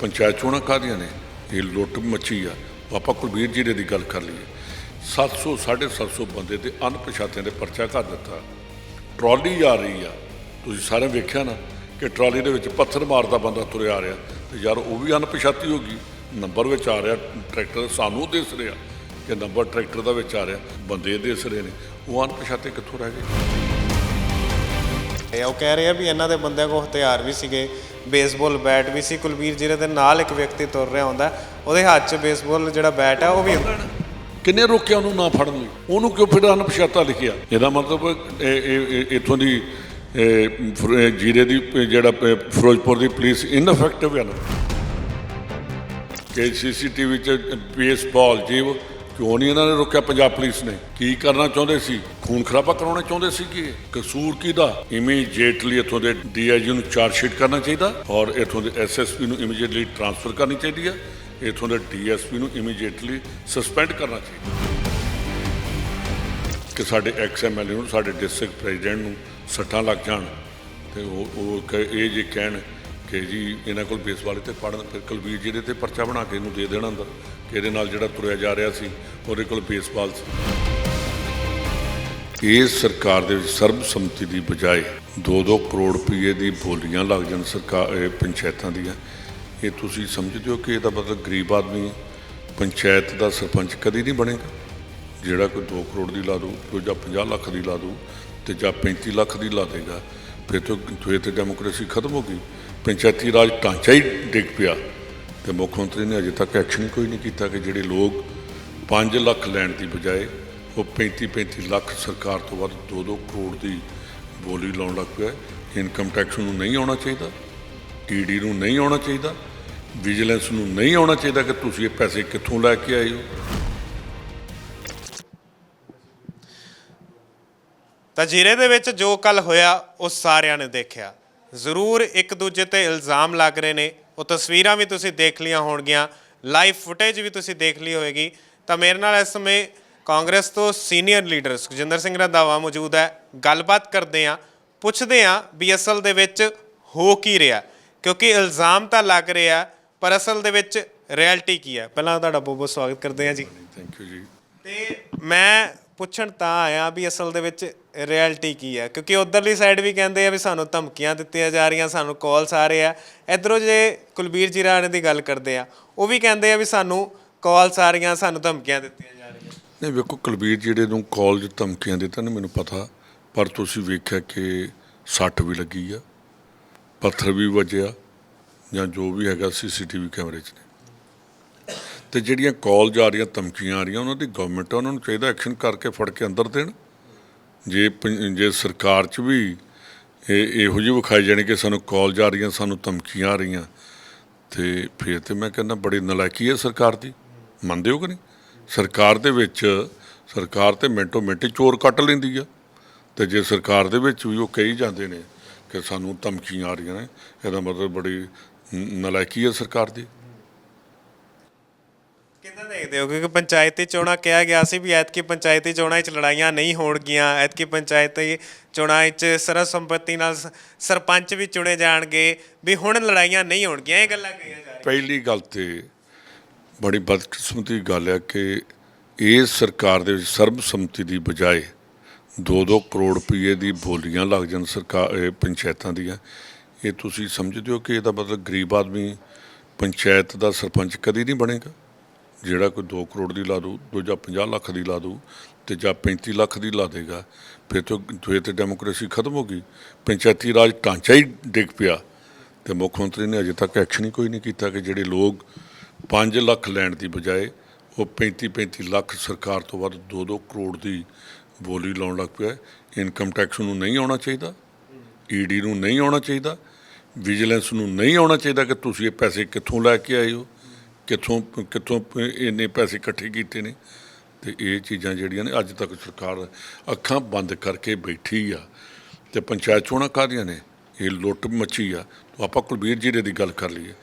ਪੰਚਾਇਤ ਚੋਣਾਂ ਕਾਹਦੀਆਂ ਨੇ? ਇਹ ਲੁੱਟ ਮੱਛੀ ਆ। ਪਾਪਾ ਕੁਲਬੀਰ ਜੀਰੇ ਦੀ ਗੱਲ ਕਰ ਲਈਏ। 700 750 ਬੰਦੇ ਤੇ ਅਣਪਛਾਤਿਆਂ ਦੇ ਪਰਚਾ ਕਰ ਦਿੱਤਾ। ਟਰਾਲੀ ਆ ਰਹੀ ਆ। ਤੁਸੀਂ ਸਾਰੇ ਵੇਖਿਆ ਨਾ ਕਿ ਟਰਾਲੀ ਦੇ ਵਿੱਚ ਪੱਥਰ ਮਾਰਦਾ ਬੰਦਾ ਤੁਰਿਆ ਆ ਰਿਹਾ ਤੇ ਯਾਰ ਉਹ ਵੀ ਅਣਪਛਾਤੀ ਹੋ ਗਈ। ਨੰਬਰ ਵਿੱਚ ਆ ਰਿਹਾ, ਟਰੈਕਟਰ ਸਾਨੂੰ ਦਿਸ ਰਿਹਾ ਕਿ ਨੰਬਰ ਟਰੈਕਟਰ ਦਾ ਵਿੱਚ ਆ ਰਿਹਾ, ਬੰਦੇ ਦਿਸ ਰਹੇ ਨੇ। ਉਹ ਅਣਪਛਾਤੇ ਕਿੱਥੋਂ ਰਹਿ ਗਏ? ਇਹ ਉਹ ਕਹਿ ਰਹੇ ਆ ਵੀ ਇਹਨਾਂ ਦੇ ਬੰਦਿਆਂ ਕੋਲ ਹਥਿਆਰ ਵੀ ਸੀਗੇ। ਬੇਸਬਾਲ ਬੈਟ ਵੀ ਸੀ। ਕੁਲਵੀਰ ਜਿਹਦੇ ਦੇ ਨਾਲ ਇੱਕ ਵਿਅਕਤੀ ਤੁਰ ਰਿਹਾ ਹੁੰਦਾ। ਉਹਦੇ ਹੱਥ 'ਚ ਬੇਸਬਾਲ ਜਿਹੜਾ ਬੈਟ ਆ ਉਹ ਵੀ ਹੁੰਦਾ। ਕਿੰਨੇ ਰੋਕਿਆ ਉਹਨੂੰ ਨਾ ਫੜਨ ਲਈ? ਉਹਨੂੰ ਕਿਉਂ ਫਿਰ ਅਣਪਛਾਤਾ ਲਿਖਿਆ? ਇਹਦਾ ਮਤਲਬ ਇਹ- ਇੱਥੋਂ ਦੀ ਇਹ, ਜੀਰੇ ਦੀ ਜਿਹੜਾ ਫਿਰੋਜ਼ਪੁਰ ਦੀ ਪੁਲਿਸ ਇਨਫੈਕਟਿਵ ਹੈ ਨਾ। ਕਿ ਸੀਸੀਟੀਵੀ ਚ ਬੇਸਬਾਲ ਜੀਵ ਕਿਉਂ ਨਹੀਂ ਇਹਨਾਂ ਨੇ ਰੋਕਿਆ? ਪੰਜਾਬ ਪੁਲਿਸ ਨੇ। ਕੀ ਕਰਨਾ ਚਾਹੁੰਦੇ ਸੀ? ਖੂਨ ਖਰਾਬਾ ਕਰਾਉਣਾ ਚਾਹੁੰਦੇ ਸੀ ਕਿ ਕਸੂਰ ਕਿਹਦਾ? ਇਮੀਡੀਏਟਲੀ ਇੱਥੋਂ ਦੇ ਡੀਆਈਜੀ ਨੂੰ ਚਾਰਜ ਸ਼ੀਟ ਕਰਨਾ ਚਾਹੀਦਾ ਔਰ ਇੱਥੋਂ ਦੇ ਐਸਐਸਪੀ ਨੂੰ ਇਮੀਡੀਏਟਲੀ ਟ੍ਰਾਂਸਫਰ ਕਰਨੀ ਚਾਹੀਦੀ ਹੈ ਇੱਥੋਂ ਦੇ ਡੀਐਸਪੀ ਨੂੰ ਇਮੀਡੀਏਟਲੀ ਸਸਪੈਂਡ ਕਰਨਾ ਚਾਹੀਦਾ। ਕਿ ਸਾਡੇ ਐਕਸ ਐਮਐਲਏ ਨੂੰ, ਸਾਡੇ ਡਿਸਟ੍ਰਿਕਟ ਪ੍ਰੈਜ਼ੀਡੈਂਟ ਨੂੰ ਸੱਟਾਂ ਲੱਗ ਜਾਣ ਤੇ ਉਹ ਉਹ ਕ- ਇਹ ਜੇ ਕਹਿਣ ਕਿ ਜੀ ਇਹਨਾਂ ਕੋਲ ਬੇਸ ਵਾਲੇ ਤੇ ਪੜਨ ਫਿਰ ਕੁਲਵੀਰ ਜਿਹਦੇ ਤੇ ਪਰਚਾ ਬਣਾ ਕੇ ਇਹਨੂੰ ਦੇ ਦੇਣਾ ਅੰਦਰ, ਕਿ ਇਹਦੇ ਨਾਲ ਜਿਹੜਾ ਤੁਰਿਆ ਜਾ ਰਿਹਾ ਸੀ, ਉਹਦੇ ਕੋਲ ਬੇਸਬਾਲ ਸੀ। ਇਸ ਸਰਕਾਰ ਦੇ ਵਿੱਚ ਸਰਬਸੰਮਤੀ ਦੀ ਬਜਾਏ 2-2 ਕਰੋੜ ਰੁਪਏ ਦੀ ਬੋਲੀਆਂ ਲੱਗ ਜਾਣ ਸਰਕਾਰ ਇਹ ਪੰਚਾਇਤਾਂ ਦੀਆਂ। ਇਹ ਤੁਸੀਂ ਸਮਝਦੇ ਹੋ ਕਿ ਇਹਦਾ ਮਤਲਬ ਗਰੀਬ ਆਦਮੀ ਪੰਚਾਇਤ ਦਾ ਸਰਪੰਚ ਕਦੀ ਨਹੀਂ ਬਣੇਗਾ? ਜਿਹੜਾ ਕੋਈ 2 ਕਰੋੜ ਦੀ ਲਾ ਦੂ ਜਾਂ 50 ਲੱਖ ਦੀ ਲਾ ਦੂ ਤੇ ਜਾਂ 35 ਲੱਖ ਦੀ ਲਾ ਦੇਗਾ, ਫਿਰ ਤੋਂ ਫਿਰ ਤੇ ਡੈਮੋਕ੍ਰੇਸੀ ਖਤਮ ਹੋ ਗਈ। ਪੰਚਾਇਤੀ ਰਾਜ ਢਾਂਚਾ ਹੀ ਡਿੱਗ ਪਿਆ ਤੇ ਮੁੱਖ ਮੰਤਰੀ ਨੇ ਅਜੇ ਤੱਕ ਐਕਸ਼ਨ ਕੋਈ ਨਹੀਂ ਕੀਤਾ ਕਿ ਜਿਹੜੇ ਲੋਕ 5 ਲੱਖ ਲੈਣ ਦੀ ਬਜਾਏ ਉਹ 35 35 ਲੱਖ ਸਰਕਾਰ ਤੋਂ ਵੱਧ 2-2 ਕਰੋੜ ਦੀ ਬੋਲੀ ਲਾਉਣ ਲੱਗ ਪਿਆ। ਇਨਕਮ ਟੈਕਸ ਨੂੰ ਨਹੀਂ ਆਉਣਾ ਚਾਹੀਦਾ ਈਡੀ ਨੂੰ ਨਹੀਂ ਆਉਣਾ ਚਾਹੀਦਾ, ਵਿਜੀਲੈਂਸ ਨੂੰ ਨਹੀਂ ਆਉਣਾ ਚਾਹੀਦਾ ਕਿ ਤੁਸੀਂ ਇਹ ਪੈਸੇ ਕਿੱਥੋਂ ਲੈ ਕੇ ਆਏ ਹੋ। ਤਾਂ ਜੀਰੇ ਦੇ ਵਿੱਚ ਜੋ ਕੱਲ ਹੋਇਆ, ਉਹ ਸਾਰਿਆਂ ਨੇ ਦੇਖਿਆ। ਜ਼ਰੂਰ ਇੱਕ ਦੂਜੇ ਤੇ ਇਲਜ਼ਾਮ ਲੱਗ ਰਹੇ ਨੇ। ਉਹ ਤਸਵੀਰਾਂ ਵੀ ਤੁਸੀਂ ਦੇਖ ਲੀਆਂ ਹੋਣਗੀਆਂ। ਲਾਈਵ ਫੁਟੇਜ ਵੀ ਤੁਸੀਂ ਦੇਖ ਲਈ ਹੋਵੇਗੀ। ਤਾਂ ਮੇਰੇ ਨਾਲ ਇਸ ਸਮੇਂ ਕਾਂਗਰਸ ਤੋਂ ਸੀਨੀਅਰ ਲੀਡਰ ਸੁਖਜਿੰਦਰ ਸਿੰਘ ਰੰਧਾਵਾ ਮੌਜੂਦ ਹੈ। ਗੱਲਬਾਤ ਕਰਦੇ ਆ ਪੁੱਛਦੇ ਆ ਵੀ ਅਸਲ ਦੇ ਵਿੱਚ ਹੋ ਕੀ ਰਿਹਾ। ਕਿਉਂਕਿ ਇਲਜ਼ਾਮ ਤਾਂ ਲੱਗ ਰਿਹਾ ਪਰ ਅਸਲ ਦੇ ਵਿੱਚ ਰਿਐਲਿਟੀ ਕੀ ਹੈ ਪਹਿਲਾਂ ਤੁਹਾਡਾ ਬਹੁਤ ਬਹੁਤ ਸਵਾਗਤ ਕਰਦੇ ਆ ਜੀ। ਥੈਂਕ ਯੂ ਜੀ। ਤੇ ਮੈਂ ਪੁੱਛਣ ਤਾਂ ਆਇਆ ਵੀ ਅਸਲ ਦੇ ਵਿੱਚ ਰਿਐਲਿਟੀ ਕੀ ਹੈ ਕਿਉਂਕਿ ਉਧਰਲੀ ਸਾਈਡ ਵੀ ਕਹਿੰਦੇ ਆ ਵੀ ਸਾਨੂੰ ਧਮਕੀਆਂ ਦਿੱਤੀਆਂ ਜਾ ਰਹੀਆਂ, ਸਾਨੂੰ ਕਾਲਸ ਆ ਰਹੇ ਆ। ਇਧਰੋਂ ਜੇ ਕੁਲਬੀਰ ਜੀ ਰਾਣੇ ਦੀ ਗੱਲ ਕਰਦੇ ਆ, ਉਹ ਵੀ ਕਹਿੰਦੇ ਆ ਵੀ ਸਾਨੂੰ ਕਾਲਸ ਆ ਰਹੀਆਂ, ਸਾਨੂੰ ਧਮਕੀਆਂ ਦਿੱਤੀਆਂ ਜਾ ਰਹੀਆਂ। ਨਹੀਂ, ਵੇਖੋ, ਕੁਲਬੀਰ ਜਿਹੜੇ ਨੂੰ ਕਾਲਜ ਧਮਕੀਆਂ ਦਿੱਤਾ ਨੇ, ਮੈਨੂੰ ਪਤਾ, ਪਰ ਤੁਸੀਂ ਵੇਖਿਆ ਕਿ ਸੱਟ ਵੀ ਲੱਗੀ ਆ, ਪੱਥਰ ਵੀ ਵੱਜਿਆ, ਜਾਂ ਜੋ ਵੀ ਹੈਗਾ ਸੀਸੀਟੀਵੀ ਕੈਮਰੇ 'ਚ ਨੇ। ਤੇ ਜਿਹੜੀਆਂ ਕਾਲ ਜਾ ਰਹੀਆਂ, ਧਮਕੀਆਂ ਆ ਰਹੀਆਂ, ਉਹਨਾਂ ਦੀ ਗਵਰਨਮੈਂਟ ਉਹਨਾਂ ਨੂੰ ਚਾਹੀਦਾ ਐਕਸ਼ਨ ਕਰਕੇ ਫੜ ਕੇ ਅੰਦਰ ਦੇਣ। ਜੇ ਪੰ- ਜੇ ਸਰਕਾਰ 'ਚ ਵੀ ਇਹ, ਇਹੋ ਜਿਹੀ ਵਿਖਾਈ ਜਾਣੀ ਕਿ ਸਾਨੂੰ ਕਾਲ ਜਾ ਰਹੀਆਂ, ਸਾਨੂੰ ਧਮਕੀਆਂ ਆ ਰਹੀਆਂ, ਤੇ ਫਿਰ ਤੇ ਮੈਂ ਕਹਿੰਦਾ ਬੜੀ ਨਲਾਇਕੀ ਹੈ ਸਰਕਾਰ ਦੀ। ਮੰਨਦੇ ਹੋ ਕਿ ਨਹੀਂ? ਸਰਕਾਰ ਦੇ ਵਿੱਚ, ਸਰਕਾਰ ਤੇ ਮਿੰਟੋ ਮਿੰਟ ਹੀ ਚੋਰ ਕੱਟ ਲੈਂਦੀ ਆ। ਤੇ ਜੇ ਸਰਕਾਰ ਦੇ ਵਿੱਚ ਵੀ ਉਹ ਕਹੀ ਜਾਂਦੇ ਨੇ ਕਿ ਸਾਨੂੰ ਧਮਕੀਆਂ ਆ ਰਹੀਆਂ ਨੇ, ਇਹਦਾ ਮਤਲਬ ਬੜੀ ਨਲਾਇਕੀ ਹੈ ਸਰਕਾਰ ਦੀ। ਦੇਖਦੇ ਹੋ, ਕਿਉਂਕਿ ਪੰਚਾਇਤੀ ਚੋਣਾਂ ਕਿਹਾ ਗਿਆ ਸੀ ਵੀ ਐਤਕੀ ਪੰਚਾਇਤੀ ਚੋਣਾਂ 'ਚ ਲੜਾਈਆਂ ਨਹੀਂ ਹੋਣਗੀਆਂ, ਐਤਕੀ ਪੰਚਾਇਤੀ ਚੋਣਾਂ 'ਚ ਸਰਬਸੰਮਤੀ ਨਾਲ ਸ- ਸਰਪੰਚ ਵੀ ਚੁਣੇ ਜਾਣਗੇ ਵੀ ਹੁਣ ਲੜਾਈਆਂ ਨਹੀਂ ਹੋਣਗੀਆਂ, ਇਹ ਗੱਲਾਂ ਕਹੀਆਂ ਜਾ ਰਹੀਆਂ। ਪਹਿਲੀ ਗੱਲ ਤੇ ਬੜੀ ਬਦਕਿਸਮਤੀ ਗੱਲ ਹੈ ਕਿ ਇਸ ਸਰਕਾਰ ਦੇ ਵਿੱਚ ਸਰਬਸੰਮਤੀ ਦੀ ਬਜਾਏ 2-2 ਕਰੋੜ ਰੁਪਏ ਦੀ ਬੋਲੀਆਂ ਲੱਗ ਜਾਣ ਸਰਕਾਰ, ਇਹ ਪੰਚਾਇਤਾਂ ਦੀਆਂ। ਇਹ ਤੁਸੀਂ ਸਮਝਦੇ ਹੋ ਕਿ ਇਹਦਾ ਮਤਲਬ ਗਰੀਬ ਆਦਮੀ ਪੰਚਾਇਤ ਦਾ ਸਰਪੰਚ ਕਦੀ ਨਹੀਂ ਬਣੇਗਾ? ਜਿਹੜਾ ਕੋਈ 2 ਕਰੋੜ ਦੀ ਲਾ ਦੂ ਦੂਜਾ 50 ਲੱਖ ਦੀ ਲਾ ਦੂ ਤੇ ਜਾਂ 35 ਲੱਖ ਦੀ ਲਾ ਦੇਗਾ, ਫਿਰ ਤੋਂ ਫਿਰ ਤੇ ਡੈਮੋਕ੍ਰੇਸੀ ਖਤਮ ਹੋ ਗਈ। ਪੰਚਾਇਤੀ ਰਾਜ ਢਾਂਚਾ ਹੀ ਡਿੱਗ ਪਿਆ ਤੇ ਮੁੱਖ ਮੰਤਰੀ ਨੇ ਅਜੇ ਤੱਕ ਐਕਸ਼ਨ ਹੀ ਕੋਈ ਨਹੀਂ ਕੀਤਾ ਕਿ ਜਿਹੜੇ ਲੋਕ 5 ਲੱਖ ਲੈਣ ਦੀ ਬਜਾਏ ਉਹ 35 35 ਲੱਖ ਸਰਕਾਰ ਤੋਂ ਵੱਧ 2-2 ਕਰੋੜ ਦੀ ਬੋਲੀ ਲਾਉਣ ਲੱਗ ਪਿਆ। ਇਨਕਮ ਟੈਕਸ ਨੂੰ ਨਹੀਂ ਆਉਣਾ ਚਾਹੀਦਾ ਈਡੀ ਨੂੰ ਨਹੀਂ ਆਉਣਾ ਚਾਹੀਦਾ, ਵਿਜੀਲੈਂਸ ਨੂੰ ਨਹੀਂ ਆਉਣਾ ਚਾਹੀਦਾ ਕਿ ਤੁਸੀਂ ਇਹ ਪੈਸੇ ਕਿੱਥੋਂ ਲੈ ਕੇ ਆਏ ਹੋ। ਕਿੱਥੋਂ ਕਿੱਥੋਂ ਇੰਨੇ ਪੈਸੇ ਇਕੱਠੇ ਕੀਤੇ ਨੇ ਤੇ ਇਹ ਚੀਜ਼ਾਂ ਜਿਹੜੀਆਂ ਨੇ ਅੱਜ ਤੱਕ ਸਰਕਾਰ ਅੱਖਾਂ ਬੰਦ ਕਰਕੇ ਬੈਠੀ ਆ ਤੇ ਪੰਚਾਇਤ ਚੋਣਾਂ ਕਾਹਦੀਆਂ ਨੇ, ਇਹ ਲੁੱਟ ਮੱਚੀ ਆ। ਤਾਂ ਆਪਾਂ ਕੁਲਬੀਰ ਜੀਰੇ ਦੀ ਗੱਲ ਕਰ ਲਈਏ।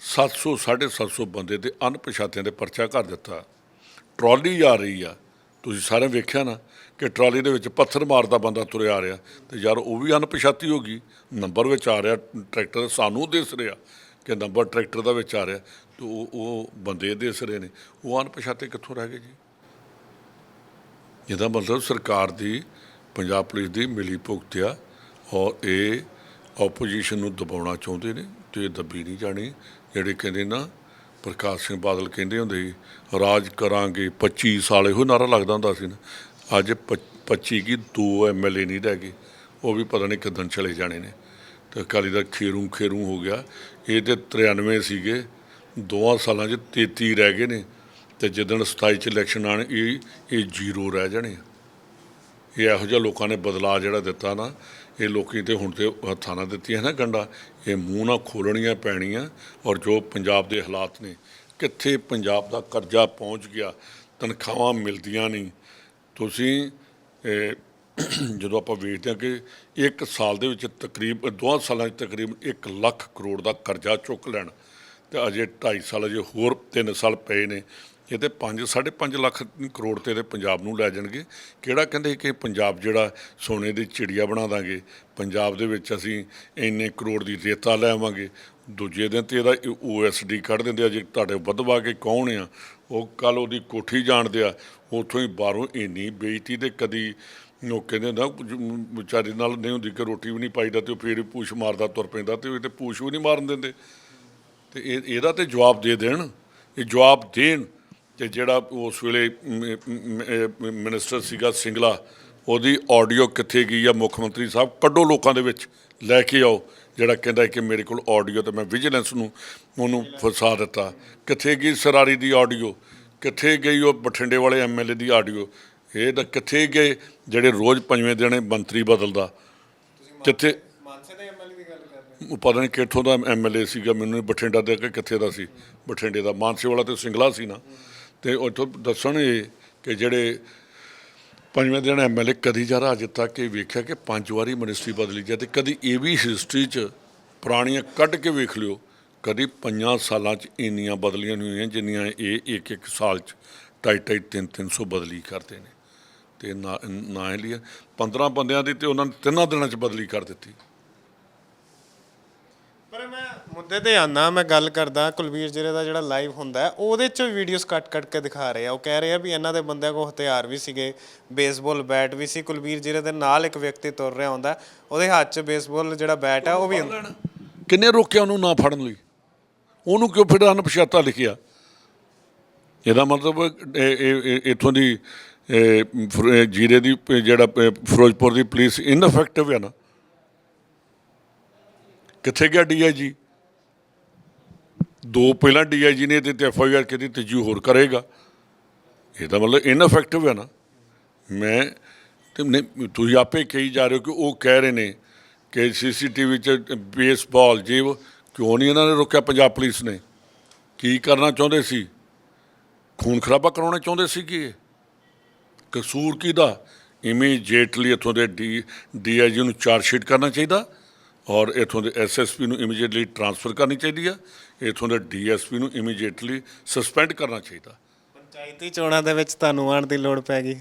700 750 ਬੰਦੇ ਤੇ ਅਣਪਛਾਤਿਆਂ ਦੇ ਪਰਚਾ ਕਰ ਦਿੱਤਾ। ਟਰਾਲੀ ਆ ਰਹੀ ਆ। ਤੁਸੀਂ ਸਾਰੇ ਵੇਖਿਆ ਨਾ ਕਿ ਟਰਾਲੀ ਦੇ ਵਿੱਚ ਪੱਥਰ ਮਾਰਦਾ ਬੰਦਾ ਤੁਰਿਆ ਆ ਰਿਹਾ ਤੇ ਯਾਰ ਉਹ ਵੀ ਅਣਪਛਾਤੀ ਹੋ ਗਈ। ਨੰਬਰ ਵਿੱਚ ਆ ਰਿਹਾ, ਟਰੈਕਟਰ ਸਾਨੂੰ ਦਿਸ ਰਿਹਾ ਕਿ ਨੰਬਰ ਟਰੈਕਟਰ ਦਾ ਵਿੱਚ ਆ ਰਿਹਾ। ਤੇ ਉਹ ਉਹ ਬੰਦੇ ਦਿਸ ਰਹੇ ਨੇ। ਉਹ ਅਣਪਛਾਤੇ ਕਿੱਥੋਂ ਰਹਿ ਗਏ ਜੀ? ਇਹਦਾ ਮਤਲਬ ਸਰਕਾਰ ਦੀ, ਪੰਜਾਬ ਪੁਲਿਸ ਦੀ ਮਿਲੀ ਭੁਗਤ ਆ ਔਰ ਇਹ ਆਪੋਜੀਸ਼ਨ ਨੂੰ ਦਬਾਉਣਾ ਚਾਹੁੰਦੇ ਨੇ ਤੇ ਇਹ ਦੱਬੀ ਨਹੀਂ ਜਾਣੀ। ਜਿਹੜੇ ਕਹਿੰਦੇ ਨਾ, ਪ੍ਰਕਾਸ਼ ਸਿੰਘ ਬਾਦਲ ਕਹਿੰਦੇ ਹੁੰਦੇ ਸੀ, ਰਾਜ ਕਰਾਂਗੇ। 25 ਸਾਲ ਇਹੋ ਨਾਰਾ ਲੱਗਦਾ ਹੁੰਦਾ ਸੀ ਨਾ। ਅੱਜ ਪ- 25 ਕੀ ਦੋ ਐਮਐਲਏ ਨਹੀਂ ਰਹਿ ਗਏ। ਉਹ ਵੀ ਪਤਾ ਨਹੀਂ ਕਿੱਦਣ ਚਲੇ ਜਾਣੇ ਨੇ। ਤੇ ਅਕਾਲੀ ਦਾ ਖੇਰੂ ਖੇਰੂ ਹੋ ਗਿਆ। ਇਹ ਤੇ 93 ਸੀਗੇ। ਦੋਵਾਂ ਸਾਲਾਂ 'ਚ 33 ਰਹਿ ਗਏ ਨੇ ਤੇ ਜਿੱਦਣ 27 ਚ ਇਲੈਕਸ਼ਨ ਆਣ ਇਹ ਇਹ ਜ਼ੀਰੋ ਰਹਿ ਜਾਣੇ ਆ। ਇਹ ਇਹੋ ਜਿਹਾ ਲੋਕਾਂ ਨੇ ਬਦਲਾਅ ਜਿਹੜਾ ਦਿੱਤਾ ਨਾ ਇਹ ਲੋਕੀ ਤੇ ਹੁਣ ਤੇ ਹੱਥਾਂ ਨਾਲ ਦਿੱਤੀਆਂ ਨਾ ਗੰਡਾ ਇਹ ਮੂੰਹ ਨਾ ਖੋਲਣੀਆਂ ਪੈਣੀਆਂ ਔਰ ਜੋ ਪੰਜਾਬ ਦੇ ਹਾਲਾਤ ਨੇ ਕਿੱਥੇ ਪੰਜਾਬ ਦਾ ਕਰਜ਼ਾ ਪਹੁੰਚ ਗਿਆ ਤਨਖਾਹਾਂ ਮਿਲਦੀਆਂ ਨਹੀਂ ਤੁਸੀਂ ਇਹ, ਜਦੋਂ ਆਪਾਂ ਵੇਖਦੇ ਹਾਂ ਕਿ ਇੱਕ ਸਾਲ ਦੇ ਵਿੱਚ ਤਕਰੀਬ ਦੋਹਾਂ ਸਾਲਾਂ 'ਚ ਤਕਰੀਬਨ 1 ਲੱਖ ਕਰੋੜ ਦਾ ਕਰਜ਼ਾ ਚੁੱਕ ਲੈਣ ਤੇ ਅਜੇ 2.5 ਸਾਲ, ਅਜੇ ਹੋਰ 3 ਸਾਲ ਪਏ ਨੇ। ਇਹ ਤੇ 5 5.5 ਲੱਖ ਕਰੋੜ ਤੇ ਇਹਦੇ ਪੰਜਾਬ ਨੂੰ ਲੈ ਜਾਣਗੇ। ਕਿਹੜਾ ਕਹਿੰਦੇ ਕਿ ਪੰਜਾਬ ਜਿਹੜਾ ਸੋਨੇ ਦੀ ਚਿੜੀਆ ਬਣਾ ਦਾਂਗੇ? ਪੰਜਾਬ ਦੇ ਵਿੱਚ ਅਸੀਂ ਇੰਨੇ ਕਰੋੜ ਦੀ ਰੇਤਾ ਲੈ ਆਵਾਂਗੇ। ਦੂਜੇ ਦਿਨ ਤੇ ਇਹਦਾ ਓਐਸਡੀ ਕੱਢ ਦਿੰਦੇ ਆ। ਜੇ ਤੁਹਾਡੇ ਵਧਵਾ ਕੇ ਕੌਣ ਆ, ਉਹ ਕੱਲ ਉਹਦੀ ਕੋਠੀ ਜਾਣਦੇ ਆ। ਉੱਥੋਂ ਹੀ ਬਾਹਰੋਂ ਇੰਨੀ ਬੇਇੱਜ਼ਤੀ ਤੇ ਕਦੀ ਉਹ ਕਹਿੰਦੇ ਨਾ ਵਿਚਾਰੀ ਨਾਲ ਨਹੀਂ ਹੁੰਦੀ ਕਿ ਰੋਟੀ ਵੀ ਨਹੀਂ ਪਾਈਦਾ ਤੇ ਉਹ ਫੇਰ ਪੂਛ ਮਾਰਦਾ, ਤੁਰ ਪੈਂਦਾ ਤੇ ਉਹ ਤੇ ਪੂਛ ਵੀ ਨਹੀਂ ਮਾਰਨ ਦਿੰਦੇ। ਤੇ ਇਹ ਇਹਦਾ ਤੇ ਜਵਾਬ ਦੇ ਦੇਣ, ਇਹ ਜਵਾਬ ਦੇਣ ਤੇ ਜਿਹੜਾ ਉਸ ਵੇਲੇ ਮ- ਮਿਨਿਸਟਰ ਸੀਗਾ ਸਿੰਗਲਾ, ਉਹਦੀ ਆਡੀਓ ਕਿੱਥੇ ਗਈ ਆ ਮੁੱਖ ਮੰਤਰੀ ਸਾਹਿਬ? ਕੱਢੋ ਲੋਕਾਂ ਦੇ ਵਿੱਚ, ਲੈ ਕੇ ਆਓ। ਜਿਹੜਾ ਕਹਿੰਦਾ ਕਿ ਮੇਰੇ ਕੋਲ ਆਡੀਓ ਤੇ ਮੈਂ ਵਿਜੀਲੈਂਸ ਨੂੰ, ਉਹਨੂੰ ਫਸਾ ਦਿੱਤਾ। ਕਿੱਥੇ ਗਈ ਸਰਾਰੀ ਦੀ ਆਡੀਓ ਕਿੱਥੇ ਗਈ ਉਹ ਬਠਿੰਡੇ ਵਾਲੇ ਐਮਐਲਏ ਦੀ ਆਡੀਓ ਇਹ ਤਾਂ ਕਿੱਥੇ ਗਏ, ਜਿਹੜੇ ਰੋਜ਼ ਪੰਜਵੇਂ ਦਿਨ ਮੰਤਰੀ ਬਦਲਦਾ? ਕਿੱਥੇ ਮਾਨਸੇ ਦੇ ਪਤਾ ਨਹੀਂ ਕਿੱਥੋਂ ਦਾ ਐਮਐਲਏ ਸੀਗਾ, ਮੈਨੂੰ ਨਹੀਂ ਬਠਿੰਡਾ ਦੇ ਕਿ ਕਿੱਥੇ ਦਾ ਸੀ? ਬਠਿੰਡੇ ਦਾ, ਮਾਨਸੇ ਵਾਲਾ ਤੇ ਸਿੰਗਲਾ ਸੀ ਨਾ। ਤੇ ਉੱਥੋਂ ਦੱਸਣ ਇਹ ਕਿ ਜਿਹੜੇ ਪੰਜਵੇਂ ਦਿਨ ਐਮਐਲਏ ਕਦੀ ਜਰਾ ਅੱਜ ਤੱਕ ਇਹ ਵੇਖਿਆ ਕਿ ਪੰਜ ਵਾਰੀ ਮਿਨਿਸਟਰੀ ਬਦਲੀ ਜਾ ਤੇ ਕਦੀ ਇਹ ਵੀ ਹਿਸਟਰੀ 'ਚ ਪੁਰਾਣੀਆਂ ਕੱਢ ਕੇ ਵੇਖ ਲਿਓ, ਕਦੀ ਪੰਜਾਂ ਸਾਲਾਂ 'ਚ ਇੰਨੀਆਂ ਬਦਲੀਆਂ ਨਹੀਂ ਹੋਈਆਂ ਜਿੰਨੀਆਂ ਇਹ ਇੱਕ ਇੱਕ ਸਾਲ 'ਚ ਢਾਈ ਢਾਈ ਤਿੰਨ ਤਿੰਨ ਸੌ ਬਦਲੀ ਕਰਦੇ ਨੇ। ਤੇ ਨਾ ਨਾ ਇਹ ਲਿਆ। 15 ਬੰਦਿਆਂ ਦੀ ਤੇ ਉਹਨਾਂ ਨੇ ਤਿੰਨਾਂ ਦਿਨਾਂ 'ਚ ਬਦਲੀ ਕਰ ਦਿੱਤੀ। ਪਰ ਮੈਂ ਮੁੱਦੇ ਤੇ ਆਨਾ ਮੈਂ ਗੱਲ ਕਰਦਾ ਕੁਲਵੀਰ ਜ਼ੀਰੇ ਦਾ ਜਿਹੜਾ ਲਾਈਵ ਹੁੰਦਾ ਹੈ ਉਹਦੇ ਚ ਵੀਡੀਓਜ਼ ਕੱਟ ਕੱਟ ਕੇ ਦਿਖਾ ਰਹੇ ਆ। ਉਹ ਕਹਿ ਰਹੇ ਆ ਵੀ ਇਹਨਾਂ ਦੇ ਬੰਦਿਆਂ ਕੋਲ ਹਥਿਆਰ ਵੀ ਸੀਗੇ ਬੇਸਬਾਲ ਬੈਟ ਵੀ ਸੀ। ਕੁਲਵੀਰ ਜ਼ੀਰੇ ਦੇ ਨਾਲ ਇੱਕ ਵਿਅਕਤੀ ਤੁਰ ਰਿਹਾ ਹੁੰਦਾ ਹੈ, ਉਹਦੇ ਹੱਥ 'ਚ ਬੇਸਬਾਲ ਜਿਹੜਾ ਬੈਟ ਆ ਉਹ ਵੀ ਹੁੰਦਾ। ਕਿੰਨੇ ਰੋਕਿਆ ਉਹਨੂੰ ਨਾ ਫੜਨ ਲਈ? ਉਹਨੂੰ ਕਿਉਂ ਫਿਰ ਅਨਪਛਾਤਾ ਲਿਖਿਆ? ਇਹਦਾ ਮਤਲਬ ਇਹ- ਇਹ- ਇਹ- ਇੱਥੋਂ ਦੀ ਇਹ, ਫਿਰ- ਇਹ ਜੀਰੇ ਦੀ ਪ- ਜਿਹੜਾ ਪ- ਫਿਰੋਜ਼ਪੁਰ ਦੀ ਪੁਲਿਸ ਇਨਫੈਕਟਿਵ ਹੈ ਨਾ। ਕਿੱਥੇ ਗਿਆ ਡੀਆਈਜੀ ਦੋ ਪਹਿਲਾਂ ਡੀਆਈਜੀ ਨੇ ਤੇ ਐਫ ਆਈ ਆਰ ਕੀਤੀ, ਤੀਜੀ ਹੋਰ ਕਰੇਗਾ। ਇਹ ਤਾਂ ਮਤਲਬ ਇਨਫੈਕਟਿਵ ਹੈ ਨਾ। ਮੈਂ ਤੇ ਤੁਸੀਂ ਆਪੇ ਕਹੀ ਜਾ ਰਹੇ ਹੋ ਕਿ ਉਹ ਕਹਿ ਰਹੇ ਨੇ ਕਿ ਸੀਸੀਟੀਵੀ 'ਚ ਬੇਸਬਾਲ ਜੀਵ ਕਿਉਂ ਨਹੀਂ ਇਹਨਾਂ ਨੇ ਰੋਕਿਆ? ਪੰਜਾਬ ਪੁਲਿਸ ਨੇ। ਕੀ ਕਰਨਾ ਚਾਹੁੰਦੇ ਸੀ? ਖੂਨ ਖਰਾਬਾ ਕਰਾਉਣਾ ਚਾਹੁੰਦੇ ਸੀ ਕਿ ਇਹ? ਕਸੂਰ ਕਿਹਦਾ? ਇਮੀਡੀਏਟਲੀ ਇਥੋਂ ਦੇ ਡੀ ਡੀਆਈਜੀ ਨੂੰ ਚਾਰਜ ਸ਼ੀਟ ਕਰਨਾ ਚਾਹੀਦਾ? ਔਰ ਇਥੋਂ ਦੇ ਐਸਐਸਪੀ ਨੂੰ ਇਮੀਡੀਏਟਲੀ ਟਰਾਂਸਫਰ ਕਰਨੀ ਚਾਹੀਦੀ ਆ ਇਥੋਂ ਦੇ ਡੀਐਸਪੀ ਨੂੰ ਇਮੀਡੀਏਟਲੀ ਸਸਪੈਂਡ ਕਰਨਾ ਚਾਹੀਦਾ। ਪੰਚਾਇਤੀ ਚੋਣਾਂ ਦੇ ਵਿੱਚ ਤੁਹਾਨੂੰ ਆਉਣ ਦੀ ਲੋੜ ਪੈ ਗਈ।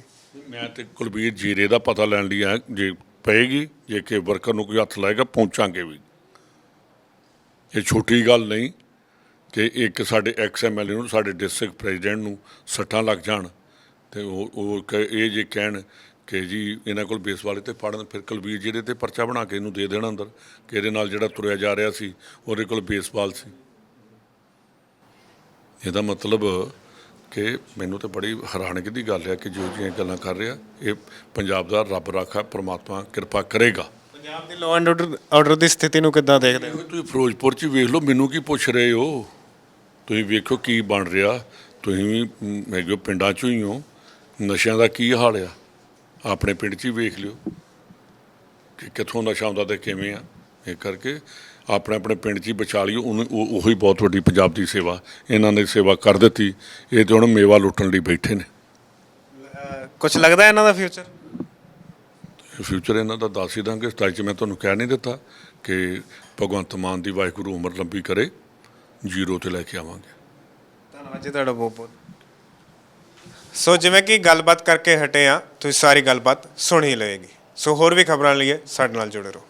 ਮੈਂ ਤੇ ਕੁਲਬੀਰ ਜੀਰੇ ਦਾ ਪਤਾ ਲੈਣ ਲਈ ਆ ਜੇ ਪਏਗੀ ਜੇ ਕਿ ਵਰਕਰ ਨੂੰ ਕੋਈ ਹੱਥ ਲਾਏਗਾ ਪਹੁੰਚਾਂਗੇ ਵੀ। ਇਹ ਛੋਟੀ ਗੱਲ ਨਹੀਂ ਕਿ ਇੱਕ ਸਾਡੇ ਐਕਸ ਐਮਐਲਏ ਨੂੰ ਸਾਡੇ ਡਿਸਟ੍ਰਿਕਟ ਪ੍ਰੈਜ਼ੀਡੈਂਟ ਨੂੰ ਸੱਟਾਂ ਲੱਗ ਜਾਣ ਤੇ ਉਹ ਉਹ ਇਹ ਜੇ ਕਹਿਣ ਕਿ ਜੀ ਇਹਨਾਂ ਕੋਲ ਬੇਸ ਵਾਲੇ ਤੇ ਪੜਨ ਫਿਰ ਕੁਲਬੀਰ ਜਿਹੜੇ ਤੇ ਪਰਚਾ ਬਣਾ ਕੇ ਇਹਨੂੰ ਦੇ ਦੇਣਾ ਅੰਦਰ ਕਿ ਇਹਦੇ ਨਾਲ ਜਿਹੜਾ ਤੁਰਿਆ ਜਾ ਰਿਹਾ ਸੀ ਉਹਦੇ ਕੋਲ ਬੇਸਬਾਲ ਸੀ। ਇਹਦਾ ਮਤਲਬ ਕਿ ਮੈਨੂੰ ਤੇ ਬੜੀ ਹੈਰਾਨਗੀ ਦੀ ਗੱਲ ਹੈ ਕਿ ਜੋ ਜਿਹੀਆਂ ਗੱਲਾਂ ਕਰ ਰਿਹਾ ਇਹ ਪੰਜਾਬ ਦਾ ਰੱਬ ਰਾਖਾ ਪ੍ਰਮਾਤਮਾ ਕਿਰਪਾ ਕਰੇਗਾ। ਪੰਜਾਬ ਦੀ ਲਾਅ ਐਂਡ ਆਰਡਰ ਆਰਡਰ ਦੀ ਸਥਿਤੀ ਨੂੰ ਕਿੱਦਾਂ ਦੇਖਦੇ ਹੋ? ਤੁਸੀਂ ਫਿਰੋਜ਼ਪੁਰ ਚ ਵੇਖ ਲਓ ਮੈਨੂੰ ਕੀ ਪੁੱਛ ਰਹੇ ਹੋ? ਤੁਸੀਂ ਵੇਖੋ ਕੀ ਬਣ ਰਿਹਾ। ਤੁਸੀਂ ਵੀ ਮ, ਪਿੰਡਾਂ ਚੋਂ ਹੀ ਹੋ ਨਸ਼ਿਆਂ ਦਾ ਕੀ ਹਾਲ ਆ? ਆਪਣੇ ਪਿੰਡ 'ਚ ਹੀ ਵੇਖ ਲਿਓ ਕਿ ਕਿੱਥੋਂ ਨਸ਼ਾ ਆਉਂਦਾ ਤੇ ਕਿਵੇਂ ਆ। ਇਹ ਕਰਕੇ ਆਪਣੇ ਆਪਣੇ ਪਿੰਡ 'ਚ ਹੀ ਬਚਾ ਲਿਓ। ਉਹ ਉਹੀ ਬਹੁਤ ਵੱਡੀ ਪੰਜਾਬ ਦੀ ਸੇਵਾ ਇਹਨਾਂ ਨੇ ਸੇਵਾ ਕਰ ਦਿੱਤੀ। ਇਹ ਤੇ ਹੁਣ ਮੇਵਾ ਲੁੱਟਣ ਲਈ ਬੈਠੇ ਨੇ। ਕੁਝ ਲੱਗਦਾ ਇਹਨਾਂ ਦਾ ਫਿਊਚਰ ਫਿਊਚਰ ਇਹਨਾਂ ਦਾ ਦੱਸ ਹੀ ਦਾਂਗੇ। ਸਟਾਈ 'ਚ ਮੈਂ ਤੁਹਾਨੂੰ ਕਹਿ ਨਹੀਂ ਦਿੱਤਾ ਕਿ ਭਗਵੰਤ ਮਾਨ ਦੀ ਵਾਹਿਗੁਰੂ ਉਮਰ ਲੰਬੀ ਕਰੇ। ਜ਼ੀਰੋ ਤੇ ਲੈ ਕੇ ਆਵਾਂਗੇ। ਧੰਨਵਾਦ ਜੀ ਤੁਹਾਡਾ ਬਹੁਤ ਬਹੁਤ ਸੋ ਜਿਵੇਂ ਕਿ ਗੱਲਬਾਤ ਕਰਕੇ ਹਟੇ ਆ ਤੁਸੀਂ ਸਾਰੀ ਗੱਲਬਾਤ ਸੁਣ ਹੀ ਲਏਗੀ। ਸੋ ਹੋਰ ਵੀ ਖਬਰਾਂ ਲਈਏ ਸਾਡੇ ਨਾਲ ਜੁੜੇ ਰਹੋ।